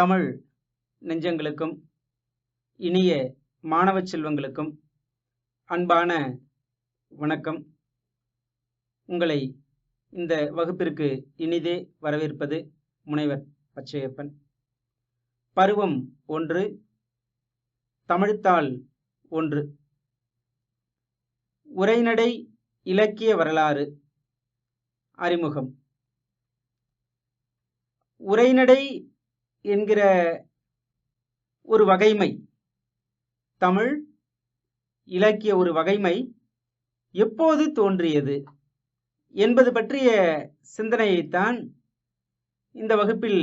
தமிழ் நெஞ்சங்களுக்கும் இனிய மாணவ செல்வங்களுக்கும் அன்பான வணக்கம். உங்களை இந்த வகுப்பிற்கு இனிதே வரவேற்பது முனைவர் பச்சையப்பன் பருவம் ஒன்று தமிழ்த்தாள் ஒன்று. உரைநடை இலக்கிய வரலாறு அறிமுகம். உரைநடை என்கிற ஒரு வகைமை. தமிழ் இலக்கிய ஒரு வகைமை எப்போது தோன்றியது என்பது பற்றிய சிந்தனையைத்தான் இந்த வகுப்பில்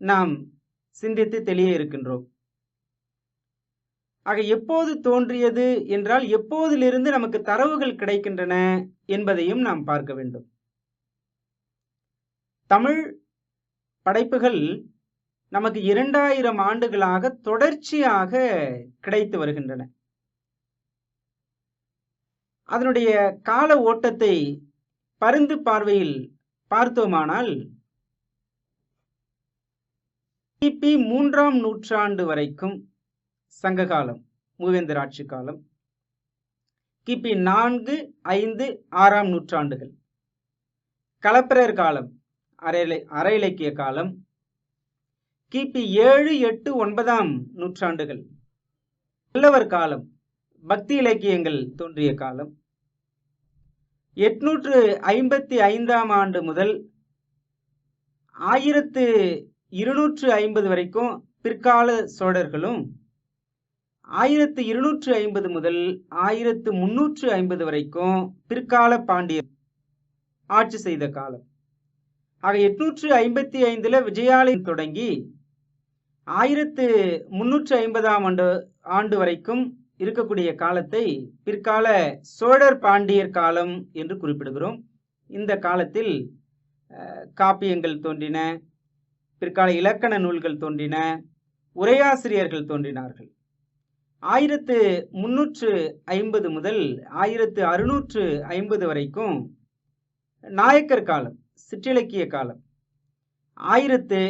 நாம் சிந்தித்து தெளிய இருக்கின்றோம். ஆக எப்போது தோன்றியது என்றால் எப்போதிலிருந்து நமக்கு தரவுகள் கிடைக்கின்றன என்பதையும் நாம் பார்க்க வேண்டும். தமிழ் படைப்புகள் நமக்கு இரண்டாயிரம் ஆண்டுகளாக தொடர்ச்சியாக கிடைத்து வருகின்றன. அதனுடைய கால ஓட்டத்தை பருந்து பார்வையில் பார்த்தோமானால் கிபி மூன்றாம் நூற்றாண்டு வரைக்கும் சங்ககாலம் மூவேந்தர் ஆட்சி காலம் கிபி நான்கு ஐந்து ஆறாம் நூற்றாண்டுகள் களப்பிரர் காலம் அரை அற இலக்கிய காலம் கிபி ஏழு எட்டு ஒன்பதாம் நூற்றாண்டுகள். நல்லவர் காலம் பக்தி இலக்கியங்கள் தோன்றிய காலம். எட்நூற்று ஐம்பத்தி ஐந்தாம் ஆண்டு முதல் ஆயிரத்து இருநூற்று ஐம்பது வரைக்கும் பிற்கால சோழர்களும் ஆயிரத்து இருநூற்று ஐம்பது முதல் ஆயிரத்து முன்னூற்று ஐம்பது வரைக்கும் பிற்கால பாண்டியர் ஆட்சி செய்த காலம். ஆக எட்நூற்று ஐம்பத்தி ஐந்தில் விஜயாலயம் தொடங்கி ஆயிரத்து முன்னூற்று ஐம்பதாம் ஆண்டு ஆண்டு வரைக்கும் இருக்கக்கூடிய காலத்தை பிற்கால சோழர் பாண்டியர் காலம் என்று குறிப்பிடுகிறோம். இந்த காலத்தில் காப்பியங்கள் தோன்றின பிற்கால இலக்கண நூல்கள் தோன்றின உரையாசிரியர்கள் தோன்றினார்கள். ஆயிரத்து முன்னூற்று ஐம்பது முதல் ஆயிரத்து அறுநூற்று ஐம்பது வரைக்கும் நாயக்கர் காலம் சிற்றிலக்கிய காலம். ஆயிரத்து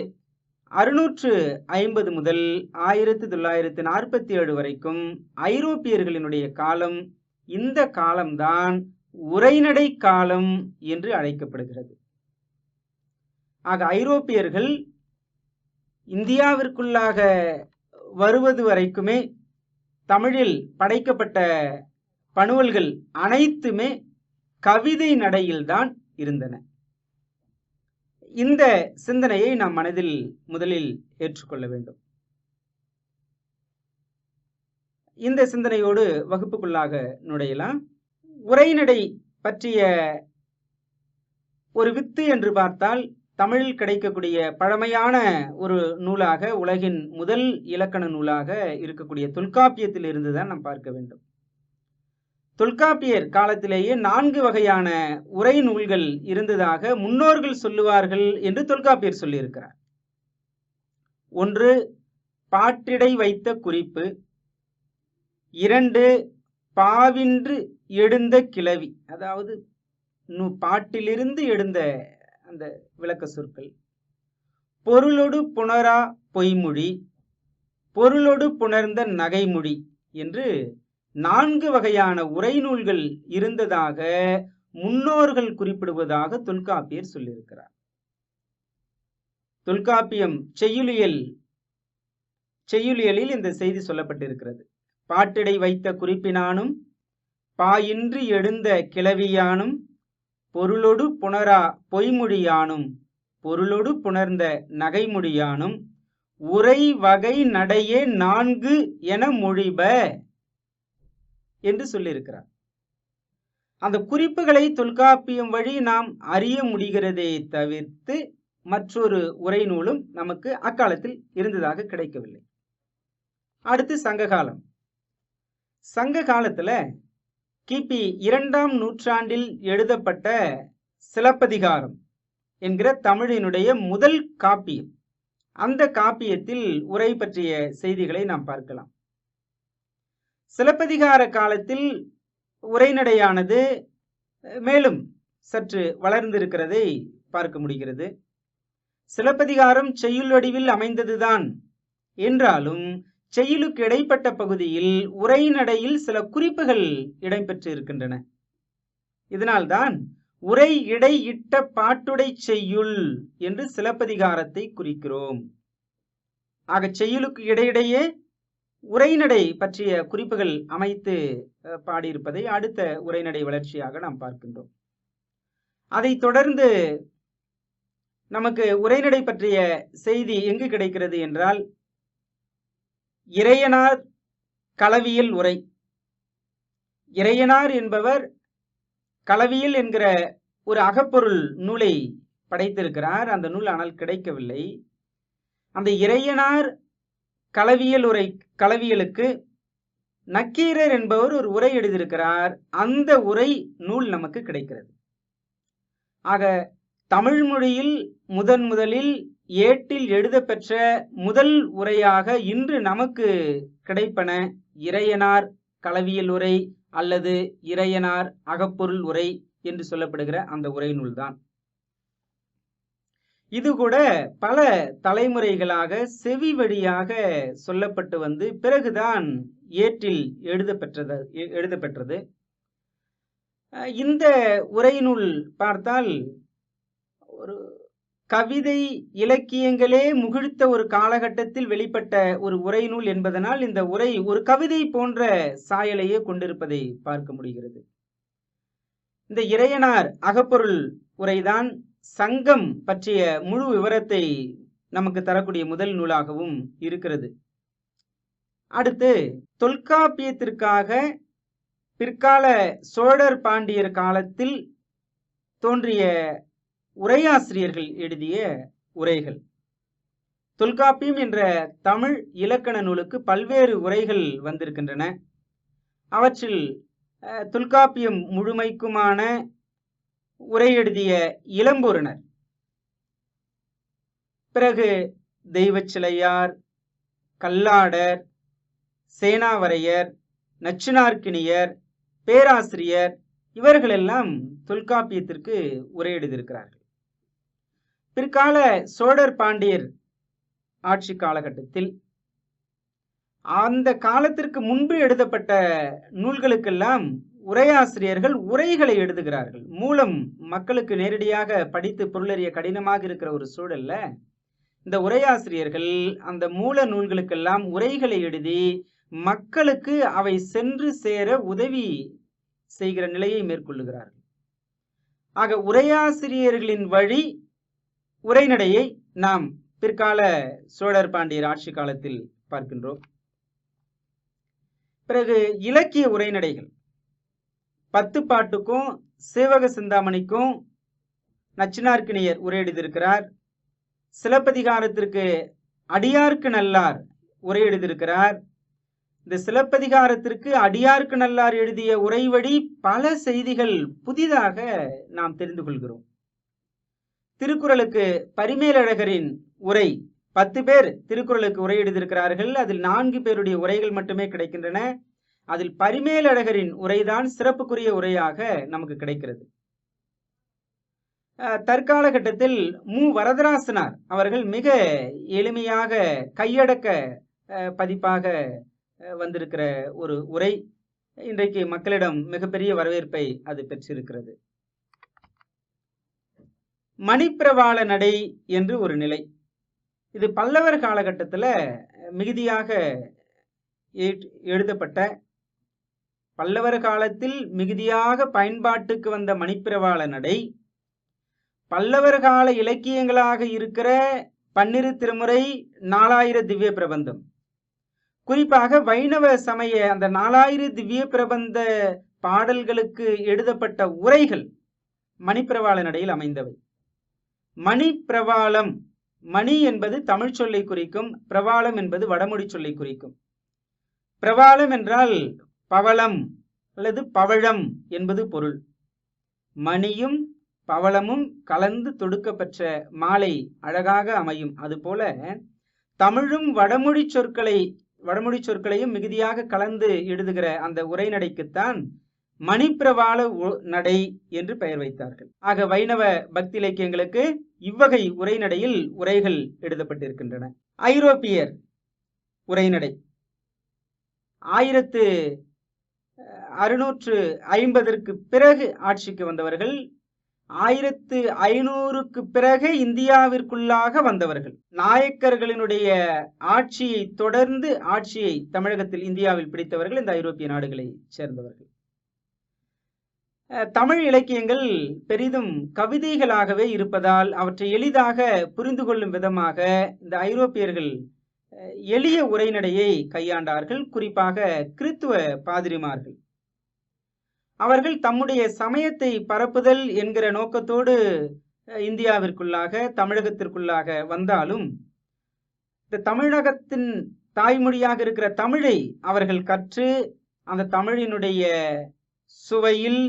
அறுநூற்று ஐம்பது முதல் ஆயிரத்தி தொள்ளாயிரத்து நாற்பத்தி ஏழு வரைக்கும் ஐரோப்பியர்களினுடைய காலம் இந்த காலம்தான் உரைநடை காலம் என்று அழைக்கப்படுகிறது. ஆக ஐரோப்பியர்கள் இந்தியாவிற்குள்ளாக வருவது வரைக்குமே தமிழில் படைக்கப்பட்ட பணுவல்கள் அனைத்துமே கவிதை நடையில்தான் இருந்தன. இந்த சிந்தனையை நாம் மனதில் முதலில் ஏற்றுக்கொள்ள வேண்டும். இந்த சிந்தனையோடு வகுப்புக்குள்ளாக நுழையலாம். உரைநடை பற்றிய ஒரு வித்து என்று பார்த்தால் தமிழில் கிடைக்கக்கூடிய பழமையான ஒரு நூலாக உலகின் முதல் இலக்கண நூலாக இருக்கக்கூடிய தொல்காப்பியத்தில் இருந்துதான் நாம் பார்க்க வேண்டும். தொல்காப்பியர் காலத்திலேயே நான்கு வகையான உரை நூல்கள் இருந்ததாக முன்னோர்கள் சொல்லுவார்கள் என்று தொல்காப்பியர் சொல்லியிருக்கிறார். ஒன்று பாட்டிடை வைத்த குறிப்பு. இரண்டு பாவின்று எழுந்த கிளவி. அதாவது பாட்டிலிருந்து எழுந்த அந்த விளக்க சொற்கள். பொருளொடு புணரா பொய்மொழி. பொருளொடு புணர்ந்த நகைமொழி என்று நான்கு வகையான உரைநூல்கள் இருந்ததாக முன்னோர்கள் குறிப்பிடுவதாக தொல்காப்பியர் சொல்லியிருக்கிறார். தொல்காப்பியம் செய்யுளியல் செய்யுளியலில் இந்த செய்தி சொல்லப்பட்டிருக்கிறது. பாட்டிடை வைத்த குறிப்பினானும் பாயின்றி எழுந்த கிளவியானும் பொருளொடு புணரா பொய்மொழியானும் பொருளொடு புணர்ந்த நகைமொழியானும் உரை வகை நடையே நான்கு என மொழிப என்று சொல்லியிருக்கிறார். அந்த குறிப்புகளை தொல்காப்பியம் வழி நாம் அறிய முடிகிறதே தவிர்த்து மற்றொரு உரை நூலும் நமக்கு அக்காலத்தில் இருந்ததாக கிடைக்கவில்லை. அடுத்து சங்ககாலம். சங்க காலத்துல கிபி இரண்டாம் நூற்றாண்டில் எழுதப்பட்ட சிலப்பதிகாரம் என்கிற தமிழினுடைய முதல் காப்பியம். அந்த காப்பியத்தில் உரை பற்றிய செய்திகளை நாம் பார்க்கலாம். சிலப்பதிகார காலத்தில் உரைநடையானது மேலும் சற்று வளர்ந்திருக்கிறதை பார்க்க முடிகிறது. சிலப்பதிகாரம் செய்யுள் வடிவில் அமைந்ததுதான். என்றாலும் செய்யுளுக்கு இடைப்பட்ட பகுதியில் உரைநடையில் சில குறிப்புகள் இடம்பெற்று இருக்கின்றன இதனால்தான் உரை இடை இட்ட பாட்டுடை செய்யுள் என்று சிலப்பதிகாரத்தை குறிக்கிறோம். ஆக செய்யுளுக்கு இடையிடையே உரைநடை பற்றிய குறிப்புகள் அமைத்து பாடியிருப்பதை அடுத்த உரைநடை வளர்ச்சியாக நாம் பார்க்கின்றோம். அதைத் தொடர்ந்து நமக்கு உரைநடை பற்றிய செய்தி எங்கு கிடைக்கிறது என்றால் இறையனார் களவியல் உரை. இறையனார் என்பவர் களவியல் என்கிற ஒரு அகப்பொருள் நூலை படைத்திருக்கிறார். அந்த நூல் ஆனால் கிடைக்கவில்லை. அந்த இறையனார் களவியல் உரை களவியலுக்கு நக்கீரர் என்பவர் ஒரு உரை எழுதியிருக்கிறார். அந்த உரை நூல் நமக்கு கிடைக்கிறது. ஆக தமிழ் மொழியில் முதன் முதலில் ஏட்டில் எழுதப்பெற்ற முதல் உரையாக இன்று நமக்கு கிடைப்பன இறையனார் களவியல் உரை அல்லது இறையனார் அகப்பொருள் உரை என்று சொல்லப்படுகிற அந்த உரை நூல்தான். இது கூட பல தலைமுறைகளாக செவி வழியாக சொல்லப்பட்டு வந்து பிறகுதான் ஏற்றில் எழுதப்பெற்றது எழுதப்பெற்றது இந்த உரையினுள் பார்த்தால் ஒரு கவிதை இலக்கியங்களே முகிழ்த்த ஒரு காலகட்டத்தில் வெளிப்பட்ட ஒரு உரைநூல் என்பதனால் இந்த உரை ஒரு கவிதை போன்ற சாயலையே கொண்டிருப்பதை பார்க்க முடிகிறது. இந்த இறையனார் அகப்பொருள் உரைதான் சங்கம் பற்றிய முழு விவரத்தை நமக்கு தரக்கூடிய முதல் நூலாகவும் இருக்கிறது. அடுத்து தொல்காப்பியத்திற்காக பிற்கால சோழர் பாண்டியர் காலத்தில் தோன்றிய உரையாசிரியர்கள் எழுதிய உரைகள். தொல்காப்பியம் என்ற தமிழ் இலக்கண நூலுக்கு பல்வேறு உரைகள் வந்திருக்கின்றன. அவற்றில் தொல்காப்பியம் முழுமைக்குமான உரை எழுதிய இளம்பூரணர். பிறகு தெய்வச்சிலையார் கல்லாடர் சேனாவரையர் நச்சினார்க்கினியர் பேராசிரியர் இவர்களெல்லாம் தொல்காப்பியத்திற்கு உரை எழுதியிருக்கிறார்கள் பிற்கால சோழர் பாண்டியர் ஆட்சி காலகட்டத்தில் அந்த காலத்திற்கு முன்பு எழுதப்பட்ட நூல்களுக்கெல்லாம் உரையாசிரியர்கள் உரைகளை எழுதுகிறார்கள். மூலம் மக்களுக்கு நேரடியாக படித்து பொருளறிய கடினமாக இருக்கிற ஒரு சூழல்ல இந்த உரையாசிரியர்கள் அந்த மூல நூல்களுக்கெல்லாம் உரைகளை எழுதி மக்களுக்கு அவை சென்று சேர உதவி செய்கிற நிலையை மேற்கொள்ளுகிறார்கள். ஆக உரையாசிரியர்களின் வழி உரைநடையை நாம் பிற்கால சோழர் பாண்டியர் ஆட்சி காலத்தில் பார்க்கின்றோம். பிறகு இலக்கிய உரைநடைகள். பத்து பாட்டுக்கும் சேவக சிந்தாமணிக்கும் நச்சினார்க்கினியர் உரை எழுதியிருக்கிறார். சிலப்பதிகாரத்திற்கு அடியார்க்கு நல்லார் உரை எழுதியிருக்கிறார். இந்த சிலப்பதிகாரத்திற்கு அடியார்க்கு நல்லார் எழுதிய உரைவடி பல செய்திகள் புதிதாக நாம் தெரிந்து கொள்கிறோம். திருக்குறளுக்கு பரிமேலழகரின் உரை பத்து பேர் திருக்குறளுக்கு உரை எழுதியிருக்கிறார்கள். அதில் நான்கு பேருடைய உரைகள் மட்டுமே கிடைக்கின்றன. அதில் பரிமேலழகரின் உரைதான் சிறப்புக்குரிய உரையாக நமக்கு கிடைக்கிறது. தற்காலகட்டத்தில் மு. வரதராசனார் அவர்கள் மிக எளிமையாக கையடக்க பதிப்பாக வந்திருக்கிற ஒரு உரை. இன்றைக்கு மக்களிடம் மிகப்பெரிய வரவேற்பை அது பெற்றிருக்கிறது. மணிப்பிரவாள நடை என்று ஒரு நிலை. இது பல்லவர் காலகட்டத்தில் மிகுதியாக எழுதப்பட்ட பல்லவர் காலத்தில் மிகுதியாக பயன்பாட்டுக்கு வந்த மணிப்பிரவாள நடை பல்லவர் கால இலக்கியங்களாக இருக்கிற பன்னிரு திருமுறை நாலாயிர திவ்ய பிரபந்தம். குறிப்பாக வைணவ சமய அந்த நாலாயிர திவ்ய பிரபந்த பாடல்களுக்கு எழுதப்பட்ட உரைகள் மணிப்பிரவாள நடையில் அமைந்தவை. மணிப்பிரவாளம் மணி என்பது தமிழ் சொல்லை குறிக்கும் பிரவாளம் என்பது வடமொழி சொல்லை குறிக்கும். பிரவாளம் என்றால் பவளம் அல்லது பவழம் என்பது பொருள். மணியும் பவளமும் கலந்து தொடுக்கப்பெற்ற மாலை அழகாக அமையும். அதுபோல தமிழும் வடமொழி சொற்களை வடமொழி சொற்களையும் மிகுதியாக கலந்து எழுதுகிற அந்த உரைநடைக்குத்தான் மணிப்பிரவாள உ- நடை என்று பெயர் வைத்தார்கள். ஆக வைணவ பக்தி இலக்கியங்களுக்கு இவ்வகை உரைநடையில் உரைகள் எழுதப்பட்டிருக்கின்றன. ஐரோப்பியர் உரைநடை. ஆயிரத்து அறுநூற்று ஐம்பதற்கு பிறகு ஆட்சிக்கு வந்தவர்கள் ஆயிரத்து ஐநூறுக்கு பிறகு இந்தியாவிற்குள்ளாக வந்தவர்கள். நாயக்கர்களினுடைய ஆட்சியை தொடர்ந்து ஆட்சியை தமிழகத்தில் இந்தியாவில் பிடித்தவர்கள் இந்த ஐரோப்பிய நாடுகளை சேர்ந்தவர்கள். அஹ், தமிழ் இலக்கியங்கள் பெரிதும் கவிதைகளாகவே இருப்பதால் அவற்றை எளிதாக புரிந்து கொள்ளும் விதமாக இந்த ஐரோப்பியர்கள் எளிய உரைநடையை கையாண்டார்கள். குறிப்பாக கிறித்துவ பாதிரிமார்கள். அவர்கள் தம்முடைய சமயத்தை பரப்புதல் என்கிற நோக்கத்தோடு இந்தியாவிற்குள்ளாக தமிழகத்திற்குள்ளாக வந்தாலும் இந்த தமிழகத்தின் தாய்மொழியாக இருக்கிற தமிழை அவர்கள் கற்று அந்த தமிழினுடைய சுவையில்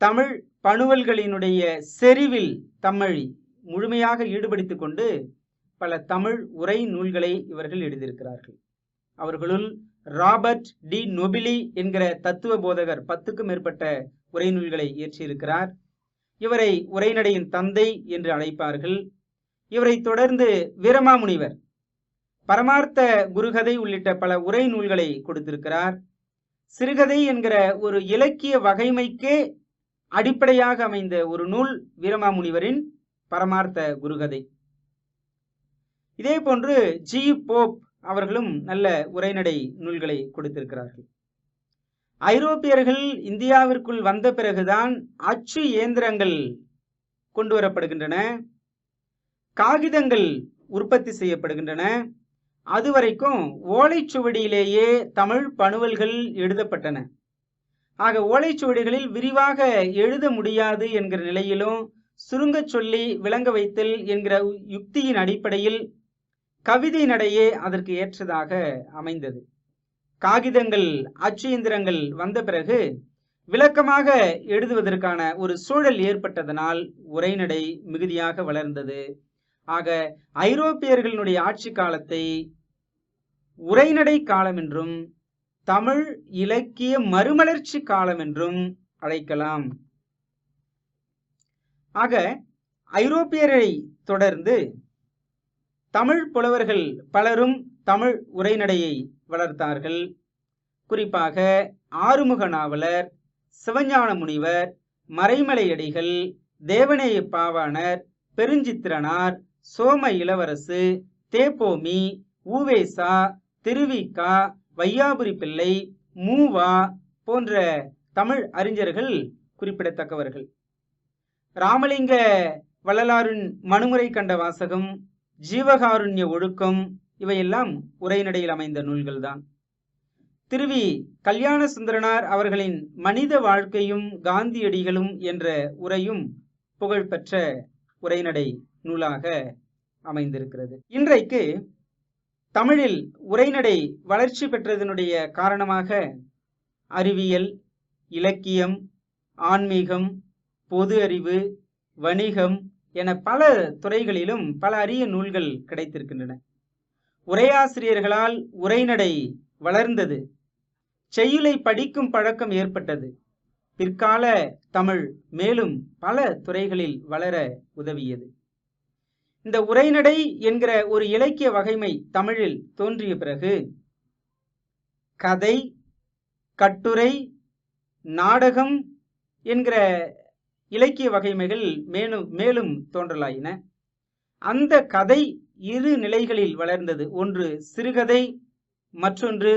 தமிழ் பணுவல்களினுடைய செறிவில் தமிழ் முழுமையாக ஈடுபடுத்திக் கொண்டு பல தமிழ் உரை நூல்களை இவர்கள் எழுதியிருக்கிறார்கள். அவர்களுள் ராபர்ட் டி நொபிலி என்கிற தத்துவ போதகர் பத்துக்கும் மேற்பட்ட உரை நூல்களை இயற்றியிருக்கிறார். இவரை உரைநடையின் தந்தை என்று அழைப்பார்கள். இவரை தொடர்ந்து வீரமாமுனிவர் பரமார்த்த குருகதை உள்ளிட்ட பல உரை நூல்களை கொடுத்திருக்கிறார். சிறுகதை என்கிற ஒரு இலக்கிய வகைமைக்கே அடிப்படையாக அமைந்த ஒரு நூல் வீரமாமுனிவரின் பரமார்த்த குருகதை. இதே போன்று ஜி. போப் அவர்களும் நல்ல உரைநடை நூல்களை கொடுத்திருக்கிறார்கள். ஐரோப்பியர்கள் இந்தியாவிற்குள் வந்த பிறகுதான் அச்சு இயந்திரங்கள் கொண்டு வரப்படுகின்றன. காகிதங்கள் உற்பத்தி செய்யப்படுகின்றன. அதுவரைக்கும் ஓலைச்சுவடியிலேயே தமிழ் பணுவல்கள் எழுதப்பட்டன. ஆக ஓலைச்சுவடிகளில் விரிவாக எழுத முடியாது என்கிற நிலையிலும் சுருங்கச் சொல்லி விளங்க வைத்தல் என்கிற யுக்தியின் அடிப்படையில் கவிதை நடையே அதற்கு ஏற்றதாக அமைந்தது. காகிதங்கள் அச்சு இயந்திரங்கள் வந்த பிறகு விளக்கமாக எழுதுவதற்கான ஒரு சூழல் ஏற்பட்டதனால் உரைநடை மிகுதியாக வளர்ந்தது. ஆக ஐரோப்பியர்களுடைய ஆட்சி காலத்தை உரைநடை காலம் என்றும் தமிழ் இலக்கிய மறுமலர்ச்சி காலம் என்றும் அழைக்கலாம். ஆக ஐரோப்பியரை தொடர்ந்து தமிழ் புலவர்கள் பலரும் தமிழ் உரைநடையை வளர்த்தார்கள். குறிப்பாக ஆறுமுக நாவலர் சிவஞான முனிவர் மறைமலையடிகள் தேவநேய பாவாணர் பெருஞ்சித்திரனார் சோம இளவரசு தேப்போமி ஊவேசா திருவிக்கா வையாபுரி பிள்ளை மூவா போன்ற தமிழ் அறிஞர்கள் குறிப்பிடத்தக்கவர்கள். ராமலிங்க வள்ளலாரின் மனுமுறை கண்ட வாசகம் ஜீவகாருண்ய ஒழுக்கம் இவையெல்லாம் உரைநடையில் அமைந்த நூல்கள்தான். திருவி கல்யாண சுந்தரனார் அவர்களின் மனித வாழ்க்கையும் காந்தியடிகளும் என்ற உரையும் புகழ்பெற்ற உரைநடை நூலாக அமைந்திருக்கிறது. இன்றைக்கு தமிழில் உரைநடை வளர்ச்சி பெற்றதனுடைய காரணமாக அறிவியல் இலக்கியம் ஆன்மீகம் பொது அறிவு வணிகம் என பல துறைகளிலும் பல அரிய நூல்கள் கிடைத்திருக்கின்றன. உரையாசிரியர்களால் உரைநடை வளர்ந்தது. செய்யுளை படிக்கும் பழக்கம் ஏற்பட்டது. பிற்கால தமிழ் மேலும் பல துறைகளில் வளர உதவியது. இந்த உரைநடை என்கிற ஒரு இலக்கிய வகைமை தமிழில் தோன்றிய பிறகு கதை கட்டுரை நாடகம் என்கிற இலக்கிய வகைமைகள் மேலும் மேலும் தோன்றலாயின. அந்த கதை இரு நிலைகளில் வளர்ந்தது. ஒன்று சிறுகதை மற்றொன்று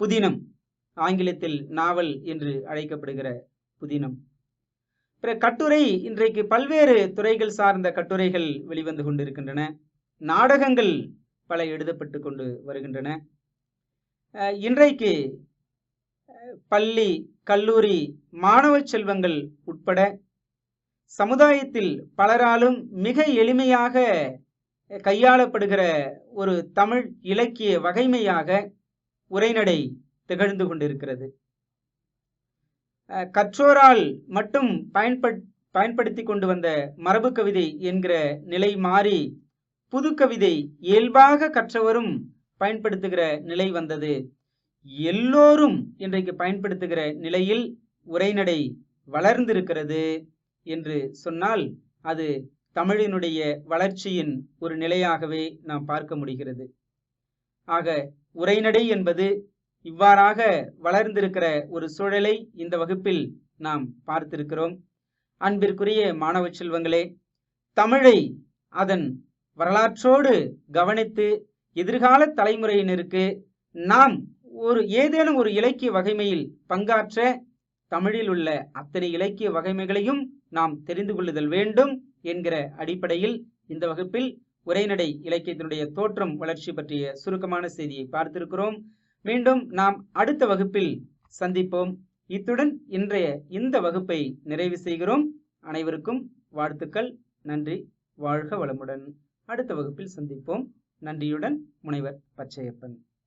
புதினம். ஆங்கிலத்தில் நாவல் என்று அழைக்கப்படுகிற புதினம். பிற கட்டுரை இன்றைக்கு பல்வேறு துறைகள் சார்ந்த கட்டுரைகள் வெளிவந்து கொண்டிருக்கின்றன. நாடகங்கள் பல எழுதப்பட்டு கொண்டு வருகின்றன. இன்றைக்கு பள்ளி கல்லூரி மாணவ செல்வங்கள் உட்பட சமுதாயத்தில் பலராலும் மிக எளிமையாக கையாளப்படுகிற ஒரு தமிழ் இலக்கிய வகைமையாக உரைநடை திகழ்ந்து கொண்டிருக்கிறது. அஹ், கற்றோரால் மட்டும் பயன்பட் பயன்படுத்தி கொண்டு வந்த மரபு கவிதை என்கிற நிலை மாறி புது கவிதை இயல்பாக கற்றவரும் பயன்படுத்துகிற நிலை வந்தது. எல்லோரும் இன்றைக்கு பயன்படுத்துகிற நிலையில் உரைநடை வளர்ந்திருக்கிறது. என்று சொன்னால் அது தமிழினுடைய வளர்ச்சியின் ஒரு நிலையாகவே நாம் பார்க்க முடிகிறது. ஆக உரைநடை என்பது இவ்வாறாக வளர்ந்திருக்கிற ஒரு சூழலை இந்த வகுப்பில் நாம் பார்த்திருக்கிறோம். அன்பிற்குரிய மாணவ செல்வங்களே தமிழை அதன் வரலாற்றோடு கவனித்து எதிர்கால தலைமுறையினருக்கு நாம் ஒரு ஏதேனும் ஒரு இலக்கிய வகைமையில் பங்காற்ற தமிழில் உள்ள அத்தனை இலக்கிய வகைமைகளையும் நாம் தெரிந்து கொள்ளுதல் வேண்டும் என்கிற அடிப்படையில் இந்த வகுப்பில் உரைநடை இலக்கியத்தினுடைய தோற்றம் வளர்ச்சி பற்றிய சுருக்கமான செய்தியை பார்த்திருக்கிறோம். மீண்டும் நாம் அடுத்த வகுப்பில் சந்திப்போம். இத்துடன் இன்றைய இந்த வகுப்பை நிறைவு செய்கிறோம். அனைவருக்கும் வாழ்த்துக்கள். நன்றி. வாழ்க வளமுடன். அடுத்த வகுப்பில் சந்திப்போம். நன்றியுடன் முனைவர் பச்சையப்பன்.